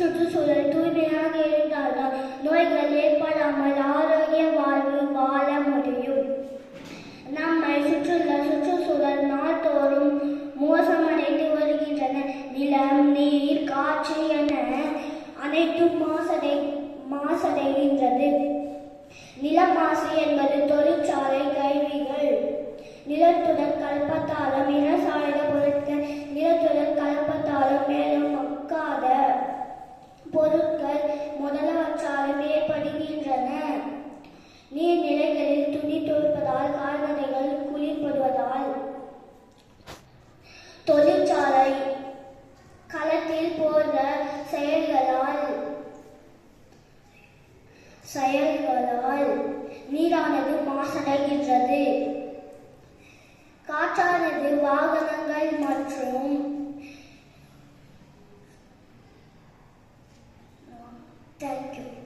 சுற்றுச்சூழல் தூய்மையாக இருந்தால்தான் நோய்கள் ஏற்படாமல் ஆரோக்கிய வாழ்வு வாழ முடியும். நம்மை சுற்றுள்ள சுற்றுச்சூழல் நாள்தோறும் மோசமடைந்து வருகின்றன. நிலம் நீர் காற்று என அனைத்தும் மாசடை மாசடைகின்றது. நிலம் பொருட்கள் முதலவற்றாலும் ஏற்படுகின்றன நீர்நிலைகளில் துணி துவைப்பதால் கால்நடைகள் குளிர்படுவதால். தொழிற்சாலை களத்தில் போன்ற செயல்களால் செயல்களால் நீரானது மாசடைகின்றது. காற்றானது வாகனங்கள் மற்றும் Thank you.